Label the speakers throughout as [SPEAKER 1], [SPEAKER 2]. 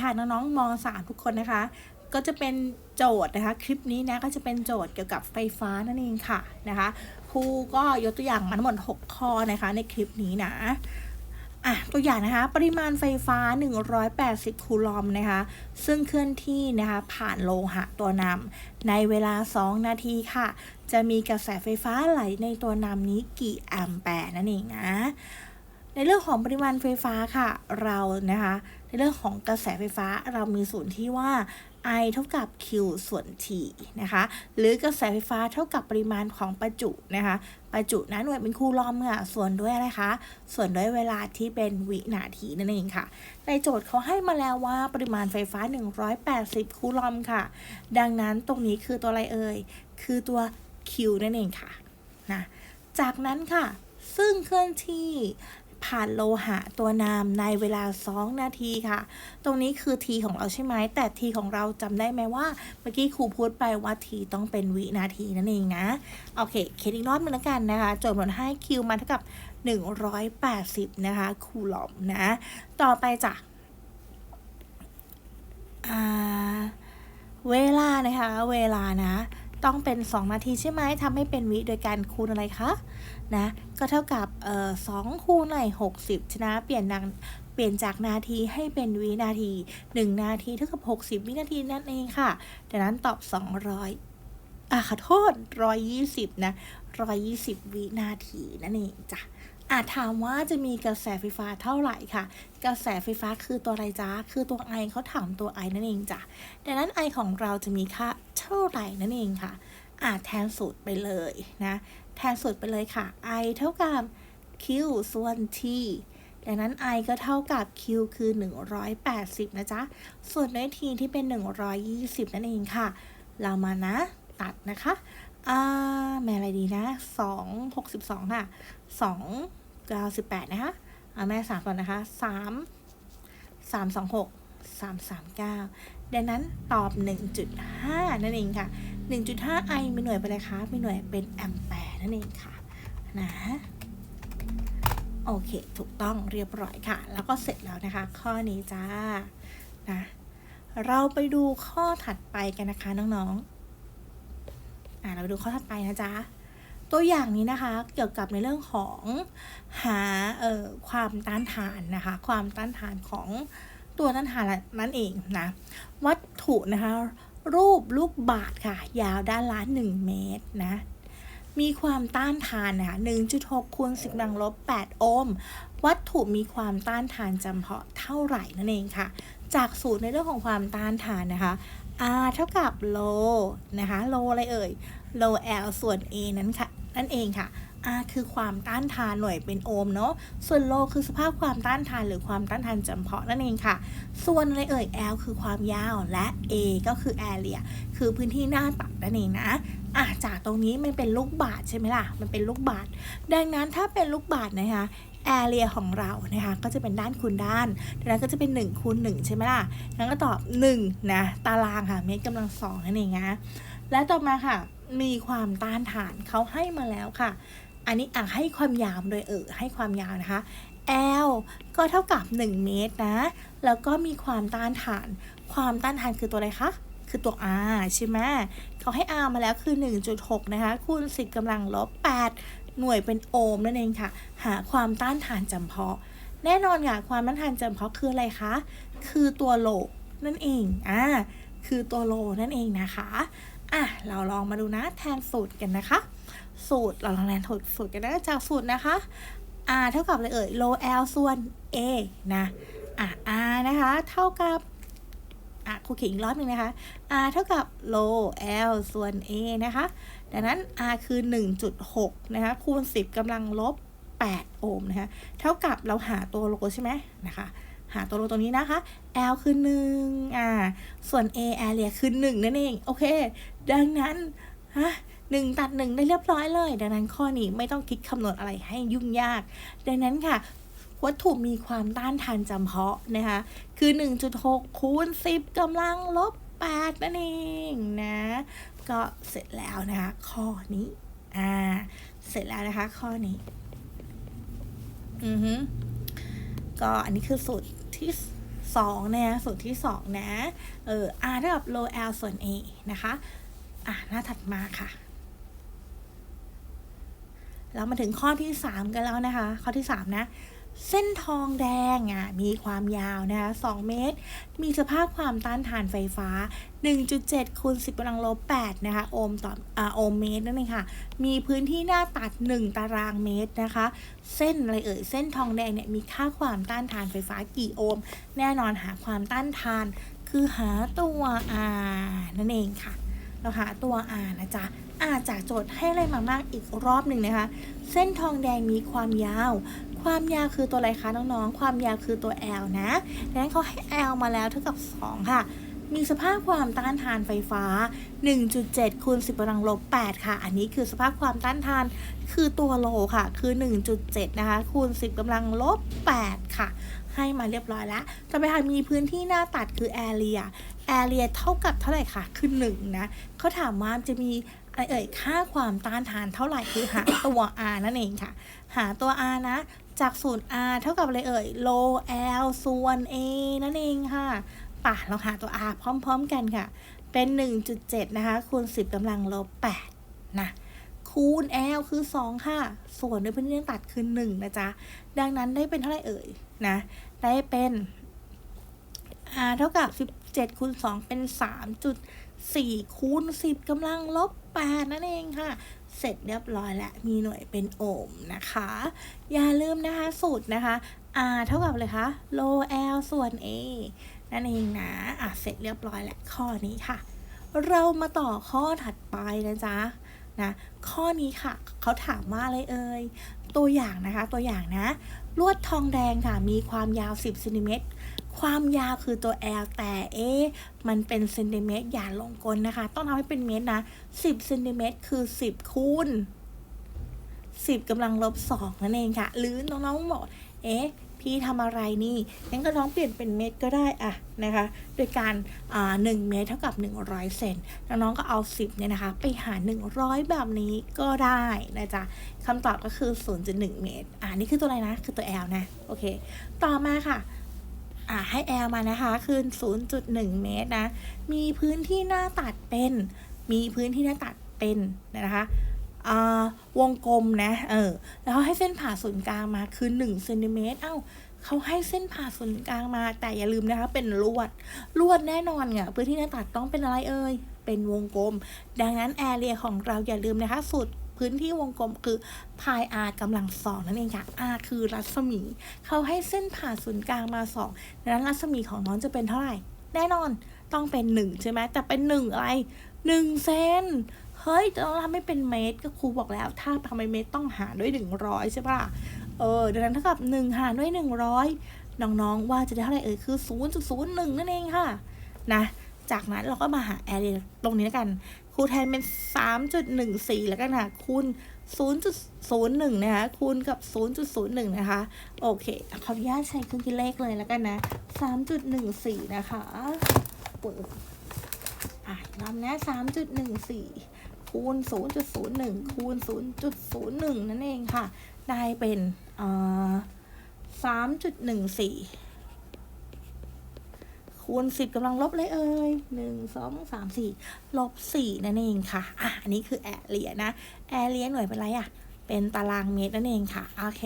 [SPEAKER 1] ค่ะน้องๆมสามทุกคนนะคะ ก็จะเป็นโจทย์นะคะ คลิปนี้นะก็จะเป็นโจทย์เกี่ยวกับไฟฟ้านั่นเองค่ะนะคะครูก็ยกตัวอย่างมาทั้งหมด6 ข้อนะคะในคลิปนี้นะอะตัวอย่างนะคะ ปริมาณไฟฟ้า 180 คูลอมนะคะ ซึ่งเคลื่อนที่นะคะผ่านโลหะตัวนำในเวลา 2 นาทีค่ะ จะมีกระแสไฟฟ้าไหลในตัวนำนี้กี่แอมแปร์นั่นเองนะ ในเรื่องของปริมาณไฟฟ้าค่ะเรานะคะ ในเรื่องของกระแสไฟฟ้าเรามีส่วนที่ว่า I เท่ากับ Q ส่วน T นะคะ หรือกระแสไฟฟ้าเท่ากับปริมาณของประจุนะคะ ประจุนะหน่วยเป็นคูลอมค่ะ ส่วนด้วยอะไรคะ ส่วนด้วยเวลาที่เป็นวินาทีนั่นเองค่ะ ในโจทย์เขาให้มาแล้วว่าปริมาณไฟฟ้า 180 คูลอมค่ะ ดังนั้นตรงนี้คือตัวอะไรเอ่ย คือตัว Q นั่นเองค่ะ นะ จากนั้นค่ะ ซึ่งเคลื่อนที่ ผ่านโลหะตัวนามในเวลา 2 นาทีค่ะ ตรงนี้คือ t ของเราใช่ไหม แต่ t ของเราจำได้ไหมว่า เมื่อกี้ครูพูดไปว่า t ต้องเป็นวินาทีนั่นเองนะ โอเคเขียนอีกรอบนึงแล้วกันนะคะ โจทย์มันให้ q มาเท่ากับ 180 นะคะ คูลอมนะ ต่อไปจ้ะเวลานะคะ เวลานะ ต้องเป็น 2 นาทีใช่ไหมทำให้เป็นวิโดยการคูณอะไรคะนะก็เท่ากับสองคูณในหกสิบชนะเปลี่ยนนางเปลี่ยนจากนาทีให้เป็นวินาที 1 นาทีเท่ากับ 60 วินาทีนั่นเองค่ะดังนั้นตอบ 200อะขอโทษ 120 นะ 120 วินาทีนั่นเองจ้ะ อาจถามว่าจะมีกระแสไฟฟ้าเท่าไหร่ค่ะ กระแสไฟฟ้าคือตัวอะไรจ๊ะคือตัว I เขาถามตัว I นั่นเองจ้ะดังนั้น I ของเราจะมีค่าเท่าไหร่นั่นเองค่ะ อาจแทนสูตรไปเลยนะแทนสูตรไปเลยค่ะ i เท่ากับ q ส่วน t ดังนั้น i ก็เท่ากับ q คือ 180 นะจ๊ะ ส่วนด้วย t ที่เป็น 120 นั่นเองค่ะ เรามานะ ตัดนะคะ อ่า แม่อะไรดีนะ 2 62 ค่ะ 2 98นะคะเอาแม่3ก่อนนะคะ3 3 2 6 3 3 9ดังนั้นตอบ 1.5 นั่นเองค่ะ 1.5 i มีหน่วยเป็นอะไรคะ มีหน่วยเป็นแอมแปร์นั่นเองค่ะ นะ โอเค ถูกต้องเรียบร้อยค่ะ แล้วก็เสร็จแล้วนะคะ ข้อนี้จ้า นะ เราไปดูข้อถัดไปกันนะคะน้องๆ อ่าเราไปดูข้อถัดไปนะจ๊ะ ตัวอย่างนี้นะคะเกี่ยวกับในเรื่องของหาเอ่อความต้านทานนะคะความต้านทานของตัวต้านทานนั่นเองนะวัตถุนะคะรูปลูกบาศค่ะ ยาวด้านละ1เมตรนะมีความต้านทานนะคะ1.6คูณ10กำลังลบ 8 โอห์ม วัตถุมีความต้านทานจำเพาะเท่าไหร่นั่นเองค่ะ จากสูตรในเรื่องของความต้านทานนะคะ R เท่ากับโลนะคะโลอะไรเอ่ยโล L ส่วน A นั้นค่ะ นั่นเองค่ะ R คือความต้านทานหน่วยเป็นโอห์มเนาะ ส่วนโลคือสภาพความต้านทานหรือความต้านทานจำเพาะนั่นเองค่ะ ส่วนอะไรเอ่ย L คือความยาวและ A ก็คือ area คือพื้นที่หน้าตัดนั่นเองนะอะจากตรงนี้มันเป็นลูกบาศก์ใช่ไหมล่ะ มันเป็นลูกบาศก์ดังนั้นถ้าเป็นลูกบาศก์นะคะ area ของเรานะคะก็จะเป็นด้านคูณด้านดังนั้นก็จะเป็น1คูณ1ใช่ไหมล่ะงั้นก็ตอบ1นะตารางค่ะเมตรกำลังสองนั่นเองนะและต่อมาค่ะ มีความต้านทานเขาให้มาแล้วค่ะ อันนี้อะให้ความยาวโดยเออให้ความยาวนะคะ L ก็เท่ากับ 1 เมตรนะ แล้วก็มีความต้านทาน ความต้านทานคือตัวอะไรคะ คือตัว R ใช่ไหมเขาให้ R มาแล้วคือ 1.6 นะคะ คูณ 10กำลังลบ 8 หน่วยเป็นโอห์มนั่นเองค่ะ หาความต้านทานจำเพาะ แน่นอนค่ะ ความต้านทานจำเพาะคืออะไรคะ คือตัวโลนั่นเอง อ่า คือตัวโลนั่นเองนะคะ อะเราลองมาดูนะแทนสูตรกันนะคะ สูตรเราลองแทนสูตรสูตรกันนะจากสูตรนะคะ r เท่ากับอะไรเอ่ย low l ส่วน a นะอะ r นะคะเท่ากับอะครูเขียนอีกรอบหนึ่งนะคะ r เท่ากับ low l ส่วน a นะคะ ดังนั้น r คือ 1.6 นะคะ คูณ 10กำลังลบ 8 โอห์มนะคะ เท่ากับเราหาตัวโลใช่ไหมนะคะ หาตัวโลตรงนี้นะคะ L คือ 1 อ่า ส่วน A area คือ 1 นั่นเอง โอเค ดังนั้นฮะหนึ่งตัดหนึ่งได้เรียบร้อยเลย ดังนั้นข้อนี้ไม่ต้องคิดคำนวณอะไรให้ยุ่งยาก ดังนั้นค่ะ วัตถุมีความต้านทานจำเพาะนะคะคือ 1.6 คูณ 10กำลังลบ 8 นั่นเองนะ ก็เสร็จแล้วนะคะข้อนี้อ่าเสร็จแล้วนะคะข้อนี้อือฮึก็อันนี้คือสูตรที่2นะสูตรที่ 2 นะเออ r เท่ากับ low l ส่วน a นะคะ อะหน้าถัดมาค่ะ เรามาถึงข้อที่3กันแล้วนะคะ ข้อที่3นะเส้นทองแดงอะมีความยาวนะคะ2เมตร มีสภาพความต้านทานไฟฟ้า 1.7คูณ10กำลังลบ8นะคะโอห์มต่ออ่าโอห์มเมตรนั่นเองค่ะ มีพื้นที่หน้าตัด 1 ตารางเมตรนะคะ เส้นอะไรเอ่ย เส้นทองแดงเนี่ยมีค่าความต้านทานไฟฟ้ากี่โอห์ม แน่นอนหาความต้านทาน คือหาตัว R นั่นเองค่ะ เราหาตัว R นะจ๊ะอาจากโจทย์ให้อะไรมามากอีกรอบหนึ่งนะคะ เส้นทองแดงมีความยาว ความยาวคือตัวอะไรคะน้องๆ ความยาวคือตัว L นะดังนั้นเขาให้ L มาแล้วเท่ากับ 2 ค่ะ มีสภาพความต้านทานไฟฟ้า 1.7คูณ10กำลังลบ 8 ค่ะ อันนี้คือสภาพความต้านทานคือตัวโลค่ะ คือ 1.7 นะคะ คูณ 10กำลังลบ 8 ค่ะ ให้มาเรียบร้อยแล้วต่อไปค่ะ มีพื้นที่หน้าตัดคือ area area เท่ากับเท่าไหร่คะคือ 1 นะ เขาถามว่าจะมีอะไรเอ่ย ค่าความต้านทานเท่าไหร่ คือหาตัว r นั่นเองค่ะ หาตัว r นะ จากสูตร r เท่ากับอะไรเอ่ย low l ส่วน a นั่นเองค่ะ ป่ะเราหาตัว r พร้อม ๆ กันค่ะ เป็น 1.7 นะคะ คูณ 10กำลังลบ8นะคูณ l คือ 2 ค่ะ ส่วนด้วยพื้นที่หน้าตัดคือ 1 นะจ๊ะ ดังนั้นได้เป็นเท่าไหร่เอ่ยนะ ได้เป็น r เท่ากับ 17คูณ2เป็น 3.4คูณ10กำลังลบ8นั่นเองค่ะเสร็จเรียบร้อยแล้วมีหน่วยเป็นโอห์มนะคะ อย่าลืมนะคะสูตรนะคะ r เท่ากับเลยคะ low l ส่วน a นั่นเองนะอะเสร็จเรียบร้อยแล้วข้อนี้ค่ะ เรามาต่อข้อถัดไปนะจ๊ะนะข้อนี้ค่ะเขาถามว่าอะไรเอ่ยตัวอย่างนะคะตัวอย่างนะ ลวดทองแดงค่ะ มีความยาว 10เซนติเมตรความยาวคือตัว L แต่เอ๊ะมันเป็นเซนติเมตรอย่าลงกลนะคะ ต้องทำให้เป็นเมตรนะ 10เซนติเมตรคือ 10คูณ10กำลังลบ2นั่นเองค่ะ หรือน้องๆบอก เอ๊ะพี่ทำอะไรนี่งั้นก็น้องเปลี่ยนเป็นเมตรก็ได้อะนะคะ โดยการอ่า1เมตรเท่ากับ 100 เซนน้องๆก็เอา 10เนี่ยนะคะ ไปหาร100 แบบนี้ก็ได้นะจ๊ะคำตอบก็คือ 0.1 เมตร อ่านี่คือตัวอะไรนะ คือตัว L นะ โอเค ต่อมาค่ะอ่าให้ L มานะคะ คือ 0.1 เมตรนะ มีพื้นที่หน้าตัดเป็น มีพื้นที่หน้าตัดเป็นนะคะ วงกลมนะเออแล้วให้เส้นผ่าศูนย์กลางมาคือ1เซนติเมตรเอ้าเขาให้เส้นผ่าศูนย์กลางมา แต่อย่าลืมนะคะ เป็นลวด ลวดแน่นอนเนี่ยพื้นที่หน้าตัดต้องเป็นอะไรเอ่ยเป็นวงกลม ดังนั้นแอเรียของเราอย่าลืมนะคะสูตรพื้นที่วงกลมคือพาย r กำลังสองนั่นเองค่ะ r คือรัศมี เขาให้เส้นผ่าศูนย์กลางมาสองดังนั้นรัศมีของน้องจะเป็นเท่าไหร่ แน่นอนต้องเป็นหนึ่งใช่ไหมแต่เป็นหนึ่งอะไรหนึ่งเซน เฮ้ยจะต้องทำให้เป็นเมตรก็ครูบอกแล้ว ถ้าทำเป็นเมตรต้องหารด้วยหนึ่งร้อยใช่ปะเออดังนั้นเท่ากับหนึ่งหารด้วยหนึ่งร้อยน้องๆ ว่าจะได้เท่าไหร่เอ่ยคือศูนย์จุดศูนย์หนึ่งนั่นเองค่ะ นะ จากนั้นเราก็มาหาแอเรียตรงนี้แล้วกันครูแทนเป็น 3.14 แล้วกันค่ะคูณ0.01 นะคะคูณกับ 0.01 นะคะ โอเคขออนุญาตใช้เครื่องคิดเลขเลยแล้วกันนะ 3.14 นะคะปึ้งอะรอบนะ3.14 คูณ 0.01 คูณ 0.01 นั่นเองค่ะ ได้เป็นเอ่อ3.14คูณ10กำลังลบเลยเอ่ยหนึ่งสองสามสี่ลบสี่นั่นเองค่ะ อะ อันนี้คือแอเรียนะ แอเรียหน่วยเป็นไรอะ เป็นตารางเมตรนั่นเองค่ะ โอเค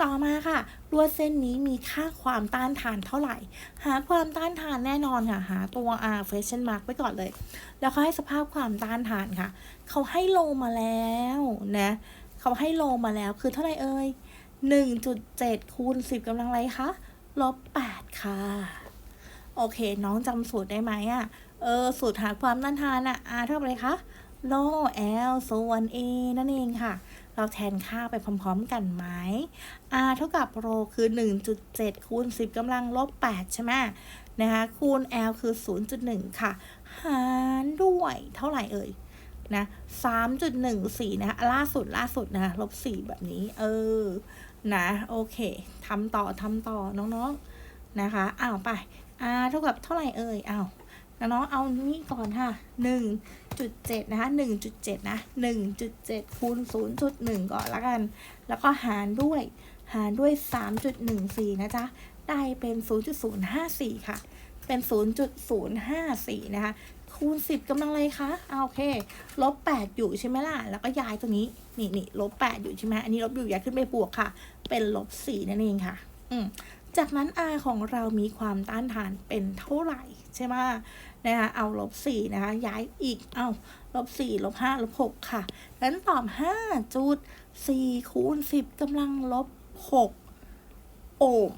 [SPEAKER 1] ต่อมาค่ะลวดเส้นนี้มีค่าความต้านทานเท่าไหร่ หาความต้านทานแน่นอนค่ะ หาตัว r question mark ไว้ก่อนเลย แล้วเขาให้สภาพความต้านทานค่ะ เขาให้โลมาแล้วนะเขาให้โลมาแล้วคือเท่าไหร่เอ่ย1.7คูณ10กำลังไรคะลบ8ค่ะ โอเค น้องจำสูตรได้ไหมอะ เออ สูตรหาความต้านทานอะ r เท่ากับอะไรคะโล l ส่วน a นั่นเองค่ะ เราแทนค่าไปพร้อมๆกันไหม r เท่ากับโรคือ 1.7 คูณ 10กำลังลบ 8 ใช่ไหมนะคะ คูณ l คือ 0.1 ค่ะ หารด้วยเท่าไหร่เอ่ยนะ3.14 นะคะล่าสุดล่าสุดนะคะลบ 4 แบบนี้ เออ นะ โอเคทำต่อทำต่อน้องๆนะคะ อ้าวไป r เท่ากับเท่าไหร่เอ่ย อ้าว น้องเอานี่ก่อนค่ะ 1.7 นะคะ 1.7 นะ 1.7 คูณ 0.1 ก่อนละกัน แล้วก็หารด้วย หารด้วย 3.14 นะจ๊ะ ได้เป็น 0.054 ค่ะ เป็น 0.054 นะคะ คูณ 10กำลังอะไรคะเอาโอเค ลบ 8 อยู่ใช่ไหมล่ะ แล้วก็ย้ายตรงนี้ นี่นี่ลบ 8 อยู่ใช่ไหมอันนี้ลบอยู่ย้ายขึ้นไปบวกค่ะ เป็นลบ 4 นั่นเองค่ะ อืม จากนั้น R ของเรามีความต้านทานเป็นเท่าไหร่ใช่ไหมนะคะเอาลบ4นะคะย้ายอีกเอาลบ4ลบ5ลบ6ค่ะนั้นตอบ5จุด4คูณ10กำลังลบ 6 โอห์ม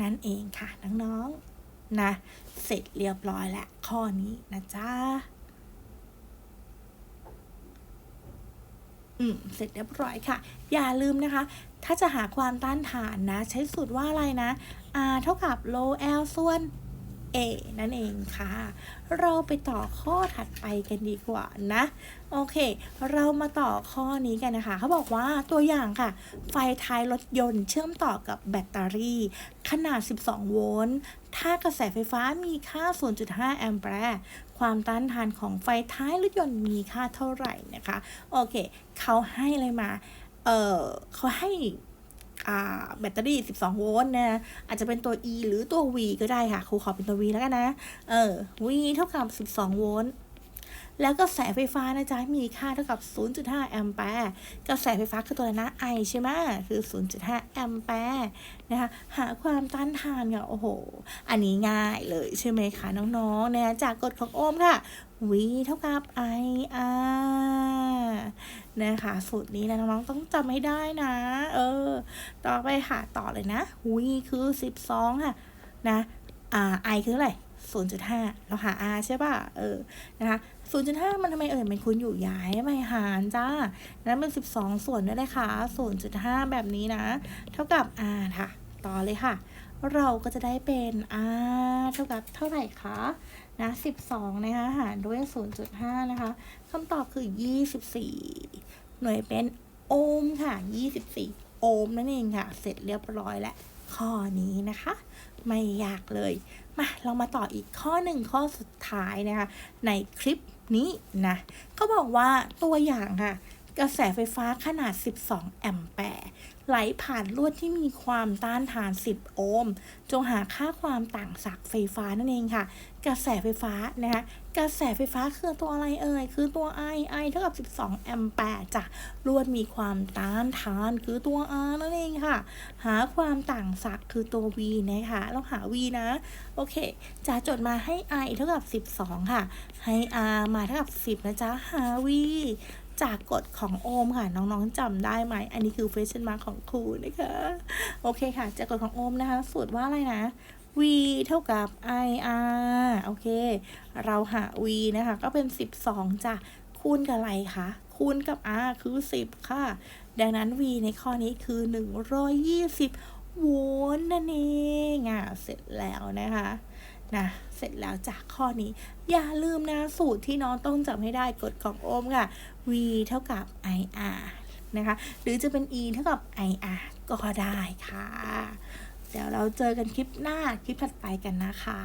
[SPEAKER 1] นั่นเองค่ะ น้องๆนะเสร็จเรียบร้อยแล้วข้อนี้นะจ๊ะ อืมเสร็จเรียบร้อยค่ะ อย่าลืมนะคะ ถ้าจะหาความต้านทานนะ ใช้สูตรว่าอะไรนะ R เท่ากับ low L ส่วน A นั่นเองค่ะ เราไปต่อข้อถัดไปกันดีกว่านะ โอเค เรามาต่อข้อนี้กันนะคะ เขาบอกว่าตัวอย่างค่ะ ไฟท้ายรถยนต์เชื่อมต่อกับแบตเตอรี่ ขนาด 12 โวลต์ ถ้ากระแสไฟฟ้ามีค่า 0.5 แอมแปร์ความต้านทานของไฟท้ายรถยนต์มีค่าเท่าไหร่นะคะ โอเค เขาให้อะไรมา เออเขาให้ แบตเตอรี่ 12 โวลต์นะ อาจจะเป็นตัว E หรือตัว V ก็ได้ค่ะ ครูขอเป็นตัว V แล้วกันนะ เออ V เท่ากับ 12 โวลต์ แล้วกระแสไฟฟ้านะจ๊ะมีค่าเท่ากับ 0.5 แอมแปร์ กระแสไฟฟ้าคือตัวอะไรนะ I ใช่ไหมคือ 0.5 แอมแปร์นะคะหาความต้านทานค่ะโอ้โห อันนี้ง่ายเลยใช่ไหมคะน้องๆนะจากกฎของโอห์มค่ะ V เท่ากับ I R นะคะสูตรนี้นะน้องๆต้องจำให้ได้นะ เออ ต่อไปค่ะต่อเลยนะ V คือ 12 ค่ะ นะ R I คืออะไร 0.5 เราหา R ใช่ป่ะ เออ นะคะ 0.5 มันทำไมเอ่ยมันคุณอยู่ย้ายไม่หารจ้า นั้นเป็น 12 ส่วนด้วยเลยค่ะ 0.5 แบบนี้นะ เท่ากับ R ค่ะ ต่อเลยค่ะ เราก็จะได้เป็น R เท่ากับเท่าไหร่คะนะ12 นะคะ หารด้วย 0.5 นะคะคำตอบคือ 24 หน่วยเป็นโอห์มค่ะ 24 โอห์มนั่นเองค่ะ เสร็จเรียบร้อยแล้ว ข้อนี้นะคะ ไม่ยากเลย มาเรามาต่ออีกข้อหนึ่งข้อสุดท้ายนะคะ ในคลิปนี้นะก็บอกว่าตัวอย่างค่ะ กระแสไฟฟ้าขนาด 12 แอมแปร์ไหลผ่านลวดที่มีความต้านทาน 10 โอห์ม จงหาค่าความต่างศักย์ไฟฟ้านั่นเองค่ะ กระแสไฟฟ้านะคะกระแสไฟฟ้าคือตัวอะไรเอ่ย คือตัว I I เท่ากับ 12 แอมแปร์จ้ะลวดมีความต้านทานคือตัว R นั่นเองค่ะ หาความต่างศักย์คือตัว V นะคะเราหา V นะ โอเค จะจดมาให้ I เท่ากับ 12 ค่ะ ให้ R มาเท่ากับ 10 นะจ๊ะ หา V จากกฎของโอห์มค่ะ น้องๆจำได้ไหม อันนี้คือ question mark ของครูนะคะ โอเคค่ะ จากกฎของโอห์มนะคะ สูตรว่าอะไรนะ v เท่ากับ i r โอเค เราหา v นะคะ ก็เป็น 12จ้ะคูณกับอะไรคะคูณกับ r คือ 10 ค่ะ ดังนั้น v ในข้อนี้คือ 120โวลต์นั่นเองอะเสร็จแล้วนะคะ นะ เสร็จแล้วจากข้อนี้ อย่าลืมนะสูตรที่น้องต้องจำให้ได้กฎของโอห์มค่ะ v เท่ากับ ir นะคะ หรือจะเป็น e เท่ากับ ir ก็ได้ค่ะ เดี๋ยวเราเจอกันคลิปหน้าคลิปถัดไปกันนะคะ